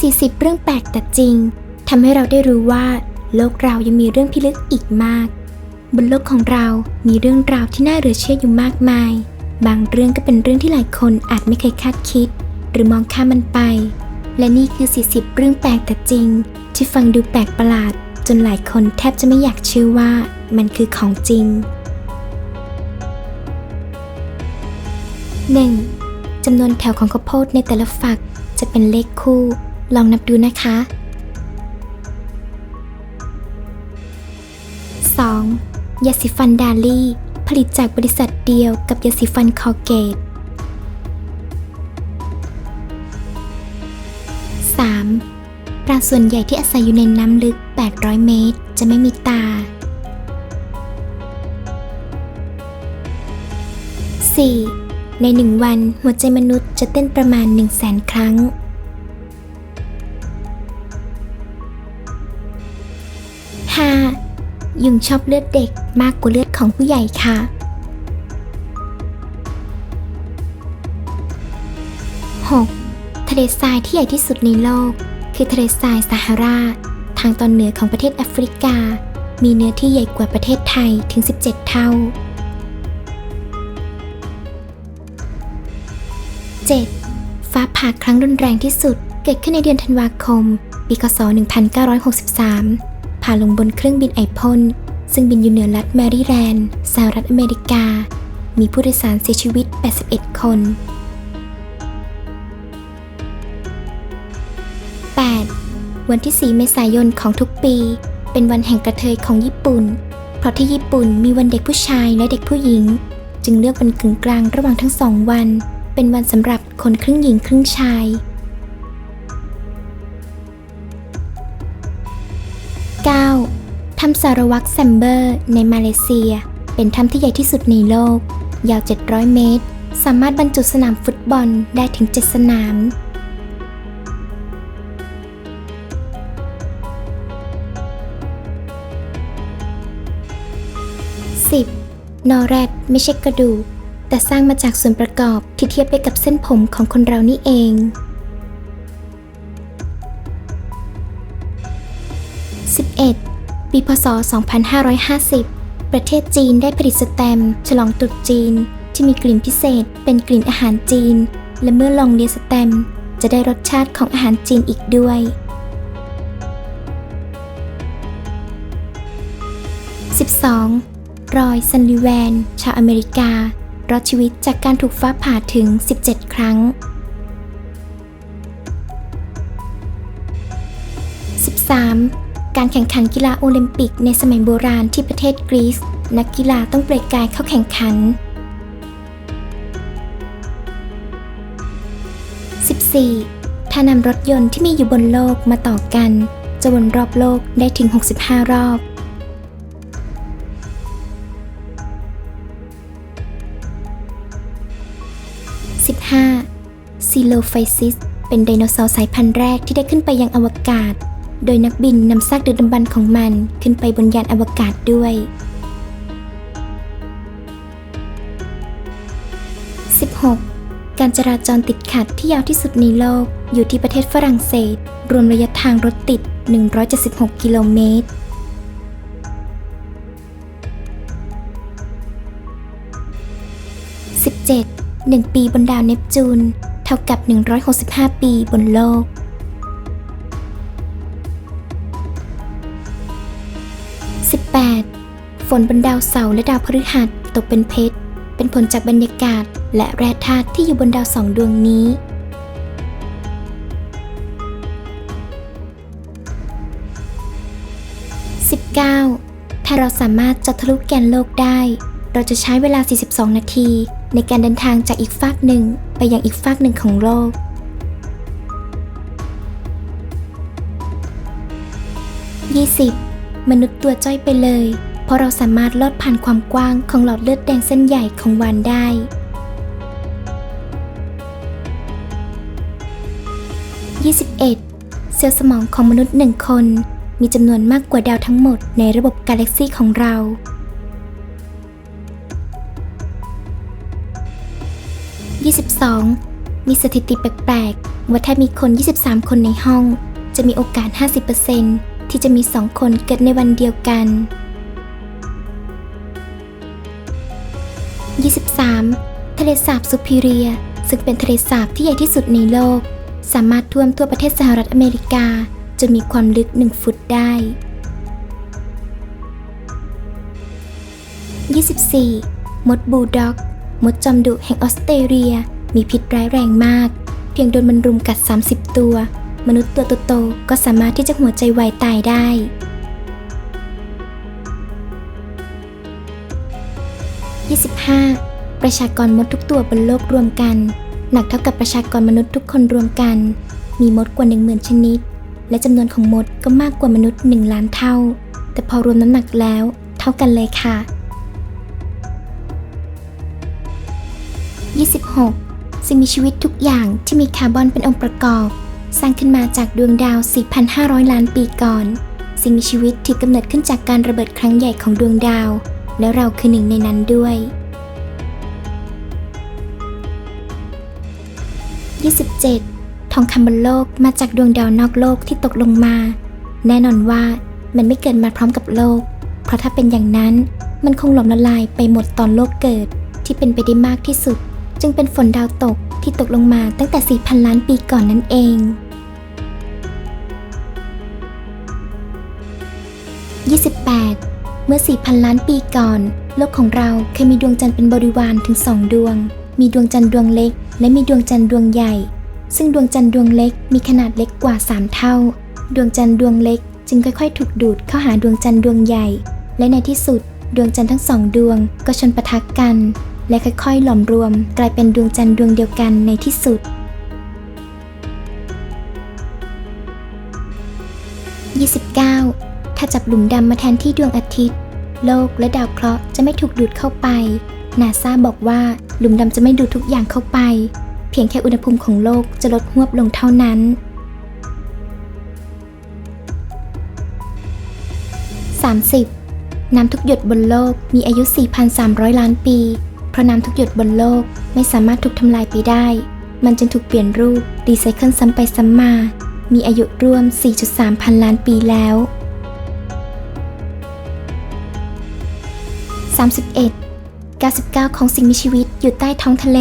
40 เรื่องแปลกแต่จริงทำให้เราได้รู้ว่า โลกเรายังมีเรื่องพิลึกอีกมาก บนโลกของเรามีเรื่องราวที่น่าเหลือเชื่ออยู่มากมาย บางเรื่องก็เป็นเรื่องที่หลายคนอาจไม่เคยคาดคิด หรือมองข้ามมันไป และนี่คือ 40 เรื่องแปลกแต่จริง ที่ฟังดูแปลกประหลาด นหลายคนแทบจะไม่อยากเชื่อว่ามันคือของจริง 1. จำนวนแถวของข้าวโพดในแต่ละฝักจะเป็นเลขคู่ ลองนับดูนะคะ 2. ยาสีฟันดาลี่ ผลิตจากบริษัทเดียวกับยาสีฟันคอเกต ส่วนใหญ่ที่อาศัยอยู่ในน้ำลึก 800 เมตร จะไม่มีตา 4. ในหนึ่งวันหัวใจมนุษย์จะเต้นประมาณ 1 0 0 0 0แสนครั้ง 5. ยุงชอบเลือดเด็กมากกว่าเลือดของผู้ใหญ่ค่ะ 6. ทะเลทรายที่ใหญ่ที่สุดในโลก คือทะเลทรายซาฮารา ทางตอนเหนือของประเทศแอฟริกา มีเนื้อที่ใหญ่กว่าประเทศไทยถึง 17 เท่า 7. ฟ้าผ่าครั้งรุนแรงที่สุด เกิดขึ้นในเดือนธันวาคม ปีคศ 1963 ผ่าลงบนเครื่องบินไอพ่นซึ่งบินอยู่เหนือรัฐแมริแลนด์สหรัฐอเมริกา มีผู้โดยสารเสียชีวิต 81 คน วันที่ 4 เมษายนของทุกปี เป็นวันแห่งกระเทยของญี่ปุ่น เพราะที่ญี่ปุ่นมีวันเด็กผู้ชายและเด็กผู้หญิง จึงเลือกวันกึ่งกลางระหว่างทั้งสองวัน เป็นวันสำหรับคนครึ่งหญิงครึ่งชาย 9. ถ้ำสารวักแซมเบอร์ ในมาเลเซีย เป็นถ้ำที่ใหญ่ที่สุดในโลก ยาว 700 เมตร สามารถบรรจุสนามฟุตบอลได้ถึง 7 สนาม 10. นอแรดไม่ใช่กระดูก แต่สร้างมาจากส่วนประกอบที่เทียบได้กับเส้นผมของคนเรานี่เอง 11. ปีพศ 2550 ประเทศจีนได้ผลิตสแตมฉลองตรุษจีนที่มีกลิ่นพิเศษเป็นกลิ่นอาหารจีน และเมื่อลองเลียสแตมจะได้รสชาติของอาหารจีนอีกด้วย 12. รอยซันลิแวน ชาวอเมริการอดชีวิตจากการถูกฟ้าผ่าถึง 17 ครั้ง 13. การแข่งขันกีฬาโอลิมปิกในสมัยโบราณที่ประเทศกรีซ นักกีฬาต้องเปลือยกายเข้าแข่งขัน 14. ถ้านำรถยนต์ที่มีอยู่บนโลกมาต่อกัน จะวนรอบโลกได้ถึง 65 รอบ 15. ซีโลไฟซิส เป็นไดโนเสาร์สายพันธุ์แรกที่ได้ขึ้นไปยังอวกาศ โดยนักบินนำซากดึกดำบรรของมันขึ้นไปบนยานอวกาศด้วย 16. การจราจรติดขัดที่ยาวที่สุดในโลก อยู่ที่ประเทศฝรั่งเศส รวมระยะทางรถติด 176 กิโลเมตร 17. หนึ่งปีบนดาวเนปจูน ท่ากับ 165 ปีบนโลก 18. ฝนบนดาวเสาร์และดาวพฤหัสตกเป็นเพชร เป็นผลจากบรรยากาศและแร่ธาตุที่อยู่บนดาวสองดวงนี้ 19. ถ้าเราสามารถจัดทะลุแกนโลกได้ เราจะใช้เวลา 42 นาที ในการเดินทางจากอีกฟากหนึ่งไปยังอีกฟากหนึ่งของโลก 20. มนุษย์ตัวจ้อยไปเลย เพราะเราสามารถลอดผ่านความกว้างของหลอดเลือดแดงเส้นใหญ่ของวานได้ 21. เซลล์สมองของมนุษย์หนึ่งคน มีจำนวนมากกว่าดาวทั้งหมดในระบบกาแล็กซีของเรา 2. มีสถิติแปลกๆ ว่าถ้ามีคน 23 คนในห้อง จะมีโอกาส 50%ที่จะมี 2 คนเกิดในวันเดียวกัน 23 ทะเลสาบซูพิเรีย ซึ่งเป็นทะเลสาบที่ใหญ่ที่สุดในโลก สามารถท่วมทั่วประเทศสหรัฐอเมริกา จนมีความลึก 1 ฟุตได้ 24 มดบูลด็อก มดจอมดุแห่งออสเตรเลีย มีพิษร้ายแรงมาก เพียงโดนมันรุมกัด 30 ตัว มนุษย์ตัวโตๆก็สามารถที่จะหัวใจวายตายได้ 25 ประชากรมดทุกตัวบนโลกรวมกัน หนักเท่ากับประชากรมนุษย์ทุกคนรวมกัน มีมดกว่า 10,000 ชนิด และจำนวนของมดก็มากกว่ามนุษย์ 1 ล้านเท่า แต่พอรวมน้ำหนักแล้ว เท่ากันเลยค่ะ 26 สิ่งมีชีวิตทุกอย่างที่มีคาร์บอนเป็นองค์ประกอบ สร้างขึ้นมาจากดวงดาว 4,500 ล้านปีก่อน สิ่งมีชีวิตถือกำเนิดขึ้นจากการระเบิดครั้งใหญ่ของดวงดาว และเราคือหนึ่งในนั้นด้วย 27 ทองคำบนโลกมาจากดวงดาวนอกโลกที่ตกลงมา แน่นอนว่ามันไม่เกิดมาพร้อมกับโลก เพราะถ้าเป็นอย่างนั้นมันคงหลอมละลายไปหมดตอนโลกเกิดที่เป็นไปได้มากที่สุด จึงเป็นฝนดาวตกที่ตกลงมาตั้งแต่ 4,000 ล้านปีก่อนนั่นเอง 28 เมื่อ 4,000 ล้านปีก่อน โลกของเราเคยมีดวงจันทร์เป็นบริวารถึงสองดวง มีดวงจันทร์ดวงเล็ก และมีดวงจันทร์ดวงใหญ่ ซึ่งดวงจันทร์ดวงเล็กมีขนาดเล็กกว่า 3 เท่า ดวงจันทร์ดวงเล็ก จึงค่อยๆ ถูกดูดเข้าหาดวงจันทร์ดวงใหญ่ และในที่สุด ดวงจันทร์ทั้งสองดวงก็ชนปะทะกัน และค่อยๆหลอมรวม กลายเป็นดวงจันทร์ดวงเดียวกันในที่สุด 29 ถ้าจับหลุมดำมาแทนที่ดวงอาทิตย์ โลกและดาวเคราะห์จะไม่ถูกดูดเข้าไป นาซาบอกว่าหลุมดำจะไม่ดูดทุกอย่างเข้าไป เพียงแค่อุณหภูมิของโลกจะลดหวบลงเท่านั้น 30. น้ำทุกหยดบนโลกมีอายุ 4,300 ล้านปี เพราะน้ำทุกหยดบนโลกไม่สามารถถูกทำลายไปได้ มันจึงถูกเปลี่ยนรูปรีไซเคิลซ้ำไปซ้ำมา มีอายุรวม 4.3 พันล้านปีแล้ว 31 99 ของสิ่งมีชีวิตอยู่ใต้ท้องทะเล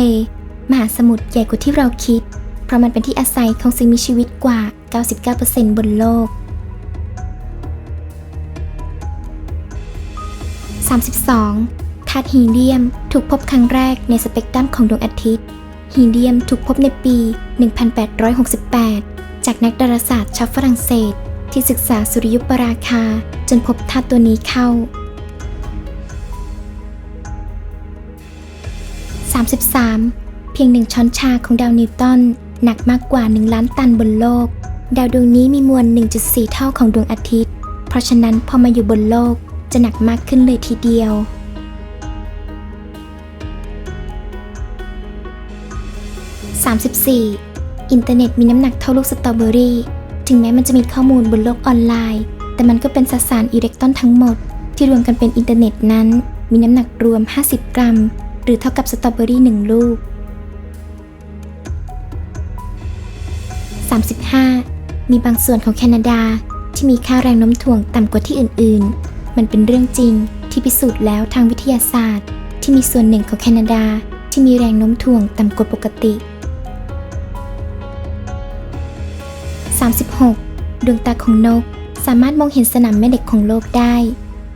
มหาสมุทรใหญ่กว่าที่เราคิด เพราะมันเป็นที่อาศัยของสิ่งมีชีวิตกว่า 99%บนโลก 32 ธาตุฮีเลียมถูกพบครั้งแรกในสเปกตรัมของดวงอาทิตย์ ฮีเลียมถูกพบในปี 1868 จากนักดาราศาสตร์ชาวฝรั่งเศส ที่ศึกษาสุริยุปราคาจนพบธาตุตัวนี้เข้า 33 เพียงหนึ่งช้อนชาของดาวนิวตันหนักมากกว่า 1 ล้านตันบนโลก ดาวดวงนี้มีมวล 1.4 เท่าของดวงอาทิตย์ เพราะฉะนั้นพอมาอยู่บนโลกจะหนักมากขึ้นเลยทีเดียว 34. อินเทอร์เน็ตมีน้ำหนักเท่าลูกสตรอเบอรี่ ถึงแม้มันจะมีข้อมูลบนโลกออนไลน์ แต่มันก็เป็นสสารอิเล็กตรอนทั้งหมด ที่รวมกันเป็นอินเทอร์เน็ตนั้น มีน้ำหนักรวม 50 กรัม หรือเท่ากับสตรอเบอรี่1ลูก 35. มีบางส่วนของแคนาดาที่มีค่าแรงโน้มถ่วงต่ำกว่าที่อื่น ๆ มันเป็นเรื่องจริงที่พิสูจน์แล้วทางวิทยาศาสตร์ ที่มีส่วนหนึ่งของแคนาดาที่มีแรงโน้มถ่วงต่ำกว่าปกติ 36. ดวงตาของนกสามารถมองเห็นสนามแม่เหล็กของโลกได้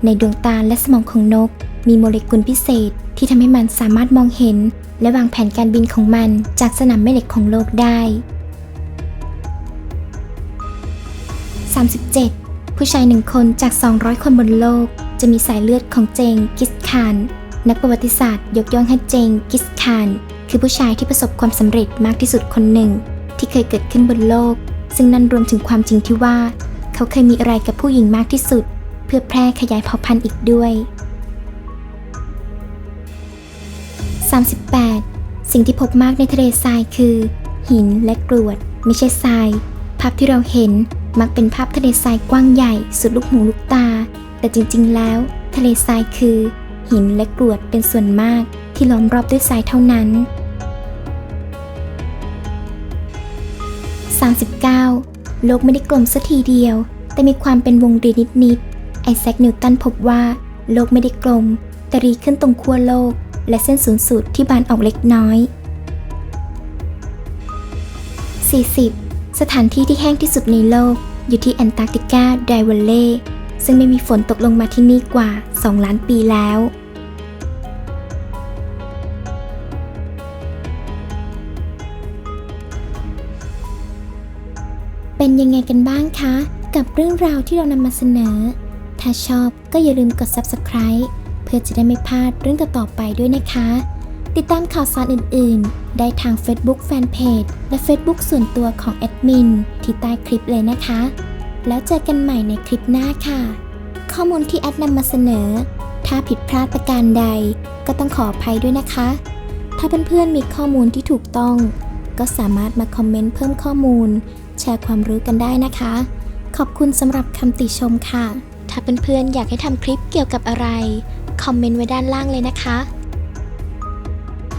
ในดวงตาและสมองของนก มีโมเลกุลพิเศษที่ทำให้มันสามารถมองเห็น และวางแผนการบินของมันจากสนามแม่เหล็กของโลกได้ 37. ผู้ชายหนึ่งคนจาก 200 คนบนโลก จะมีสายเลือดของเจงกิสคานนักประวัติศาสตร์ยกย่องให้เจงกิสคานคือผู้ชายที่ประสบความสำเร็จมากที่สุดคนหนึ่ง ที่เคยเกิดขึ้นบนโลก ซึ่งนั่นรวมถึงความจริงที่ว่า เขาเคยมีอะไรกับผู้หญิงมากที่สุด เพื่อแพร่ขยายเผ่าพันธุ์อีกด้วย 38. สิ่งที่พบมากในทะเลทรายคือ หินและกรวด ไม่ใช่ทราย ภาพที่เราเห็นมักเป็นภาพทะเลทรายกว้างใหญ่สุดลูกหูลูกตา แต่จริงๆ แล้ว ทะเลทรายคือ หินและกรวดเป็นส่วนมากที่ล้อมรอบด้วยทรายเท่านั้น โลกไม่ได้กลมสัทีเดียว แต่มีความเป็นวงรีนิดๆไอแซคนิวตันพบว่า โลกไม่ได้กลม แต่รีขึ้นตรงขั้วโลก และเส้นศูนย์สูตรที่บานออกเล็กน้อย 40 สถานที่ที่แห้งที่สุดในโลก อยู่ที่แอนตาร์กติกาไดเวลเล่ซึ่งไม่มีฝนตกลงมาที่นี่กว่า 2 ล้านปีแล้ว เป็นยังไงกันบ้างคะ กับเรื่องราวที่เรานำมาเสนอ ถ้าชอบก็อย่าลืมกด Subscribe เพื่อจะได้ไม่พลาดเรื่องต่อๆไปด้วยนะคะ ติดตามข่าวสารอื่น ๆ ได้ทาง Facebook Fanpage และ Facebook ส่วนตัวของแอดมินที่ใต้คลิปเลยนะคะ แล้วเจอกันใหม่ในคลิปหน้าค่ะ ข้อมูลที่แอดนำมาเสนอ ถ้าผิดพลาดประการใด ก็ต้องขออภัยด้วยนะคะ ถ้าเพื่อนๆมีข้อมูลที่ถูกต้อง ก็สามารถมาคอมเมนต์เพิ่มข้อมูล แชร์ความรู้กันได้นะคะ ขอบคุณสำหรับคำติชมค่ะ ถ้าเพื่อนๆอยากให้ทำคลิปเกี่ยวกับอะไร คอมเมนต์ไว้ด้านล่างเลยนะคะ